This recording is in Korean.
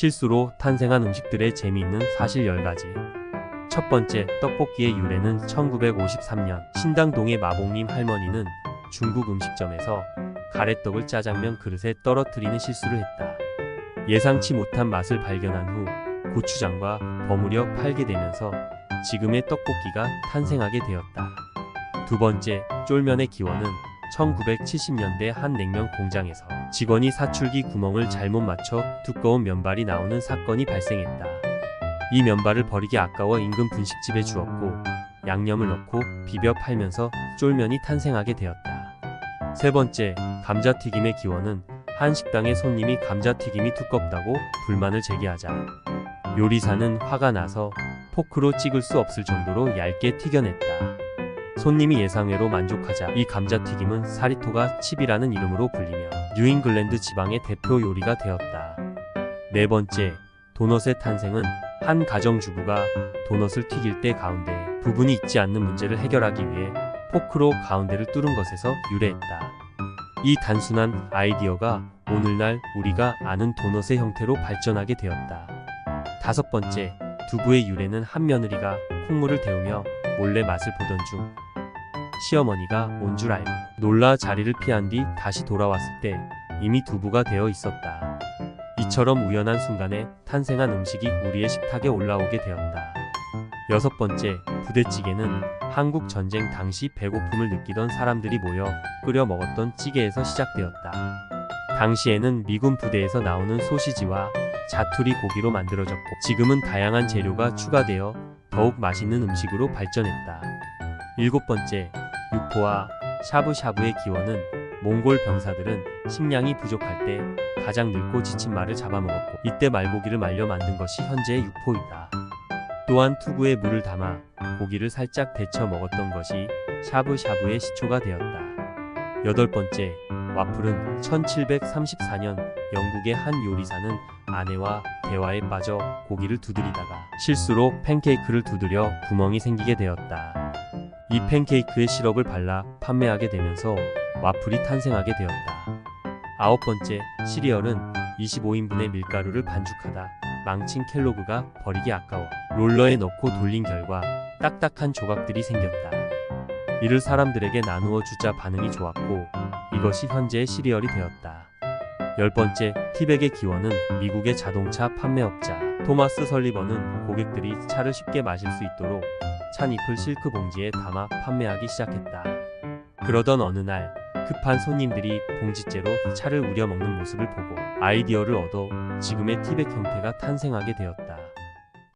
실수로 탄생한 음식들의 재미있는 사실 10가지. 첫 번째, 떡볶이의 유래는 1953년 신당동의 마봉님 할머니는 중국 음식점에서 가래떡을 짜장면 그릇에 떨어뜨리는 실수를 했다. 예상치 못한 맛을 발견한 후 고추장과 버무려 팔게 되면서 지금의 떡볶이가 탄생하게 되었다. 두 번째, 쫄면의 기원은 1970년대 한 냉면 공장에서 직원이 사출기 구멍을 잘못 맞춰 두꺼운 면발이 나오는 사건이 발생했다. 이 면발을 버리기 아까워 인근 분식집에 주었고 양념을 넣고 비벼 팔면서 쫄면이 탄생하게 되었다. 세 번째, 감자튀김의 기원은 한 식당의 손님이 감자튀김이 두껍다고 불만을 제기하자 요리사는 화가 나서 포크로 찍을 수 없을 정도로 얇게 튀겨냈다. 손님이 예상외로 만족하자 이 감자튀김은 사리토가 칩이라는 이름으로 불리며 뉴잉글랜드 지방의 대표 요리가 되었다. 네 번째, 도넛의 탄생은 한 가정주부가 도넛을 튀길 때 가운데 부분이 있지 않는 문제를 해결하기 위해 포크로 가운데를 뚫은 것에서 유래했다. 이 단순한 아이디어가 오늘날 우리가 아는 도넛의 형태로 발전하게 되었다. 다섯 번째, 두부의 유래는 한 며느리가 콩물을 데우며 몰래 맛을 보던 중 시어머니가 온 줄 알고 놀라 자리를 피한 뒤 다시 돌아왔을 때 이미 두부가 되어 있었다. 이처럼 우연한 순간에 탄생한 음식이 우리의 식탁에 올라오게 되었다. 여섯 번째, 부대찌개는 한국 전쟁 당시 배고픔을 느끼던 사람들이 모여 끓여 먹었던 찌개에서 시작되었다. 당시에는 미군 부대에서 나오는 소시지와 자투리 고기로 만들어졌고 지금은 다양한 재료가 추가되어 더욱 맛있는 음식으로 발전했다. 일곱 번째, 육포와 샤브샤브의 기원은 몽골 병사들은 식량이 부족할 때 가장 늙고 지친 말을 잡아먹었고 이때 말고기를 말려 만든 것이 현재의 육포이다. 또한 투구에 물을 담아 고기를 살짝 데쳐 먹었던 것이 샤브샤브의 시초가 되었다. 여덟 번째, 와플은 1734년 영국의 한 요리사는 아내와 대화에 빠져 고기를 두드리다가 실수로 팬케이크를 두드려 구멍이 생기게 되었다. 이 팬케이크에 시럽을 발라 판매하게 되면서 와플이 탄생하게 되었다. 아홉 번째, 시리얼은 25인분의 밀가루를 반죽하다 망친 켈로그가 버리기 아까워 롤러에 넣고 돌린 결과 딱딱한 조각들이 생겼다. 이를 사람들에게 나누어 주자 반응이 좋았고 이것이 현재의 시리얼이 되었다. 열 번째, 티백의 기원은 미국의 자동차 판매업자 토마스 설리번은 고객들이 차를 쉽게 마실 수 있도록 찬잎을 실크 봉지에 담아 판매하기 시작했다. 그러던 어느 날 급한 손님들이 봉지째로 차를 우려 먹는 모습을 보고 아이디어를 얻어 지금의 티백 형태가 탄생하게 되었다.